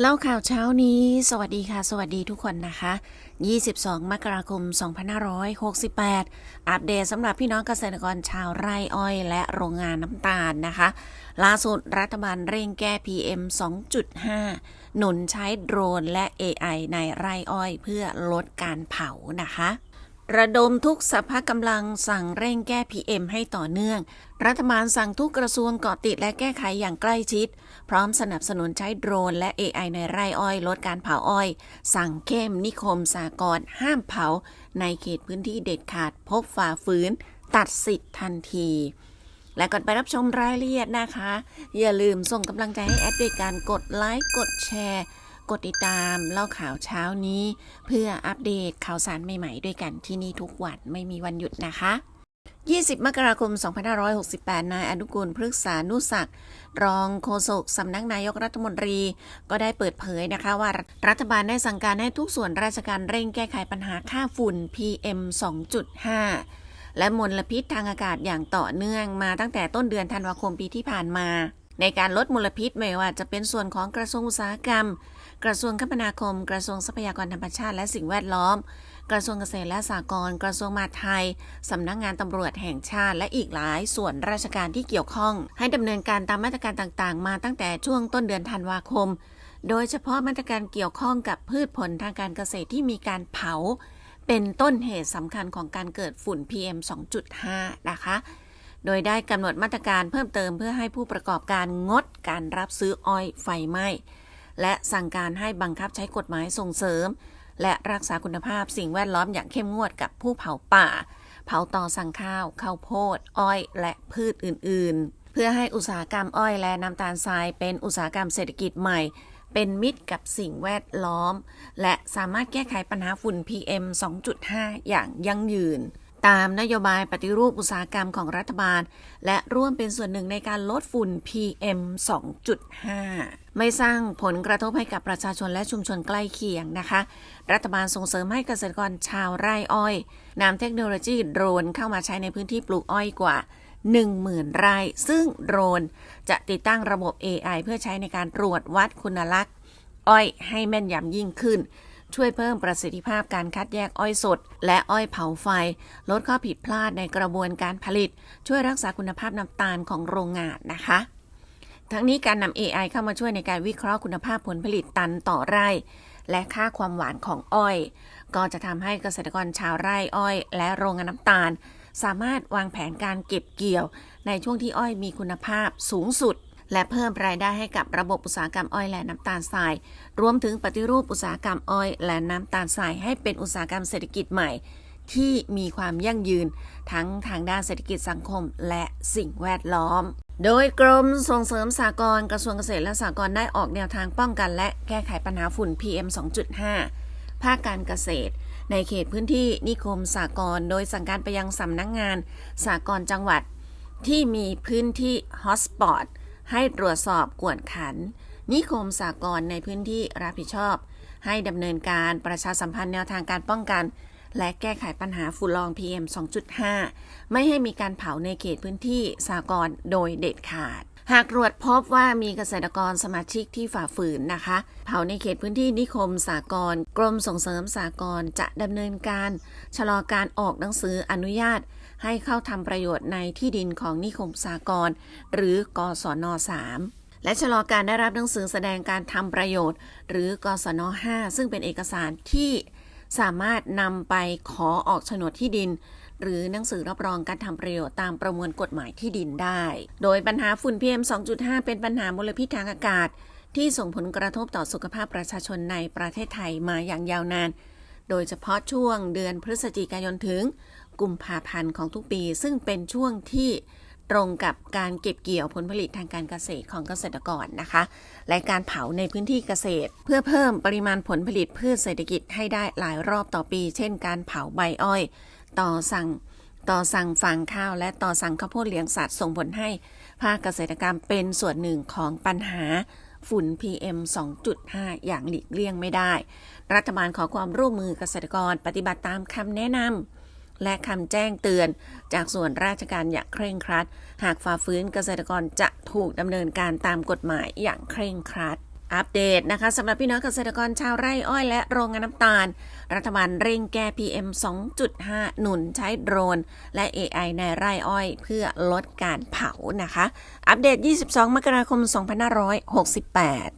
เล่าข่าวเช้านี้ สวัสดีค่ะ สวัสดีทุกคนนะคะ 22 มกราคม 2568 อัปเดตสำหรับพี่น้องเกษตรกรชาวไร่อ้อย และโรงงานน้ำตาลนะคะ ล่าสุดรัฐบาลเร่งแก้ PM 2.5 หนุนใช้โดรนและ AI ในไร่อ้อยเพื่อลดการเผานะคะ ระดมทุกสภากำลังสั่งเร่งแก้ PM ให้ต่อเนื่อง รัฐบาลสั่งทุกกระทรวงเกาะติดและแก้ไขอย่างใกล้ชิด พร้อมสนับสนุนใช้โดรนและ AI ในไร่อ้อย ลดการเผาอ้อย สั่งเข้มนิคมสากรห้ามเผา ในเขตพื้นที่เด็ดขาดพบฝ่าฝืน ตัดสิทธิ์ทันที และก่อนไปรับชมรายละเอียดนะคะ อย่าลืมส่งกำลังใจให้แอดด้วยการกดไลค์กดแชร์ กดติดตามเล่าข่าวเช้านี้ เพื่ออัปเดตข่าวสารใหม่ๆ ด้วยกันที่นี่ทุกวันไม่มีวันหยุดนะคะ 20 มกราคม 2568 นายอนุกูลพฤกษานุศักดิ์รองโฆษกสำนักนายกรัฐมนตรี ก็ได้เปิดเผยนะคะว่ารัฐบาลได้สั่งการให้ทุกส่วนราชการเร่งแก้ไขปัญหาค่าฝุ่น PM 2.5 และมลพิษทางอากาศอย่างต่อเนื่องมาตั้งแต่ต้นเดือนธันวาคมปีที่ผ่านมาในการลดมลพิษไม่ว่าจะเป็นส่วนของกระทรวงอุตสาหกรรม กระทรวงคมนาคม กระทรวงทรัพยากรธรรมชาติและสิ่งแวดล้อม กระทรวงเกษตรและสหกรณ์ กระทรวงมหาดไทย สำนักงงานตำรวจแห่งชาติ และอีกหลายส่วนราชการที่เกี่ยวข้อง ให้ดำเนินการตามมาตรการต่างๆ มาตั้งแต่ช่วงต้นเดือนธันวาคม โดยเฉพาะมาตรการเกี่ยวข้องกับพืชผลทางการเกษตรที่มีการเผา เป็นต้นเหตุสำคัญของการเกิดฝุ่น PM 2.5 นะคะโดยได้กำหนดมาตรการเพิ่มเติมเพื่อให้ผู้ประกอบการงดการรับซื้ออ้อยไฟไหม้ และสั่งการให้บังคับใช้กฎหมายส่งเสริม และรักษาคุณภาพสิ่งแวดล้อมอย่างเข้มงวดกับผู้เผาป่า เผาต่อสั่งข้าว ข้าวโพด อ้อย และพืชอื่น ๆ เพื่อให้อุตสาหกรรมอ้อยและน้ำตาลทรายเป็นอุตสาหกรรมเศรษฐกิจใหม่ เป็นมิตรกับสิ่งแวดล้อม และสามารถแก้ไขปัญหาฝุ่น PM 2.5 อย่างยั่งยืน ตามนโยบายปฏิรูปอุตสาหกรรมของรัฐบาล และร่วมเป็นส่วนหนึ่งในการลดฝุ่น PM 2.5 ไม่สร้างผลกระทบให้กับประชาชนและชุมชนใกล้เคียงนะคะ รัฐบาลส่งเสริมให้เกษตรกรชาวไร่อ้อยนำเทคโนโลยีโดรนเข้ามาใช้ในพื้นที่ปลูกอ้อยกว่า10,000ไร่ซึ่งโดรนจะติดตั้งระบบ AI เพื่อใช้ในการตรวจวัดคุณลักษณ์อ้อยให้แม่นยำยิ่งขึ้น ช่วยเพิ่มประสิทธิภาพการคัดแยกอ้อยสด และอ้อยเผาไฟ ลดข้อผิดพลาดในกระบวนการผลิต ช่วยรักษาคุณภาพน้ำตาลของโรงงานนะคะ ทั้งนี้การนำ AI เข้ามาช่วยในการวิเคราะห์คุณภาพผลผลิตตันต่อไร่ และค่าความหวานของอ้อย ก็จะทำให้เกษตรกรชาวไร่อ้อย และโรงงานน้ำตาล สามารถวางแผนการเก็บเกี่ยว ในช่วงที่อ้อยมีคุณภาพสูงสุด และเพิ่มรายได้ให้กับระบบอุตสาหกรรมอ้อยและน้ำตาลทราย รวมถึงปฏิรูปอุตสาหกรรมอ้อยและน้ำตาลทรายให้เป็นอุตสาหกรรมเศรษฐกิจใหม่ ที่มีความยั่งยืน ทั้งทางด้านเศรษฐกิจสังคม และสิ่งแวดล้อมโดยกรมส่งเสริมสหกรณ์กระทรวงเกษตรและสหกรณ์ได้ออกแนวทางป้องกันและแก้ไขปัญหาฝุ่น PM 2.5 ภาคการเกษตร ในเขตพื้นที่นิคมสากรโดยสั่งการไปยังสำนักงงานสากรณ์จังหวัด ที่มีพื้นที่ฮอตสปอต ให้ตรวจสอบกวดขัน นิคมสากรณ์ในพื้นที่รับผิดชอบ ให้ดำเนินการประชาสัมพันธ์แนวทางการป้องกัน และแก้ไขปัญหาฝุ่นละออง PM 2.5 ไม่ให้มีการเผาในเขตพื้นที่สากรณ์โดยเด็ดขาดหากตรวจพบว่ามีเกษตรกรสมาชิกที่ฝ่าฝืนนะคะ เผาในเขตพื้นที่นิคมสากรณ์กรมส่งเสริมสากรณ์จะดำเนินการ ชะลอการออกหนังสืออนุญาต ให้เข้าทำประโยชน์ในที่ดินของนิคมสากรณ์หรือกศน3และชะลอการได้รับหนังสือแสดงการทำประโยชน์ หรือกศน5ซึ่งเป็นเอกสารที่สามารถนำไปขอออกโฉนดที่ดิน หรือหนังสือรับรองการทำประโยชน์ตามประมวลกฎหมายที่ดินได้ โดยปัญหาฝุ่น PM 2.5 เป็นปัญหามลพิษทางอากาศ ที่ส่งผลกระทบต่อสุขภาพประชาชนในประเทศไทยมาอย่างยาวนาน โดยเฉพาะช่วงเดือนพฤศจิกายนถึง กุมภาพันธ์ของทุกปี ซึ่งเป็นช่วงที่ตรงกับการเก็บเกี่ยวผลผลิตทางการเกษตรของเกษตรกรนะคะ และการเผาในพื้นที่เกษตร เพื่อเพิ่มปริมาณผลผลิตพืชเศรษฐกิจให้ได้หลายรอบต่อปี เช่น การเผาใบอ้อย ต่อสั่งต่อสั่งฟางข้าว และต่อสั่งข้าวโพดเลี้ยงสัตว์ส่งผลให้ภาคเกษตรกรรมเป็นส่วนหนึ่งของปัญหาฝุ่น PM 2.5 อย่างหลีกเลี่ยงไม่ได้ รัฐบาลขอความร่วมมือเกษตรกรปฏิบัติตามคำแนะนำ และคำแจ้งเตือน จากส่วนราชการอย่างเคร่งครัด หากฝ่าฝืนเกษตรกรจะถูกดำเนินการตามกฎหมายอย่างเคร่งครัดอัปเดตนะคะสำหรับพี่น้องเกษตรกรชาวไร่อ้อยและโรงงานน้ำตาล รัฐบาลเร่งแก้ PM 2.5 หนุนใช้โดรน และ AI ในไร่อ้อยเพื่อลดการเผานะคะ อัปเดต 22 มกราคม 2568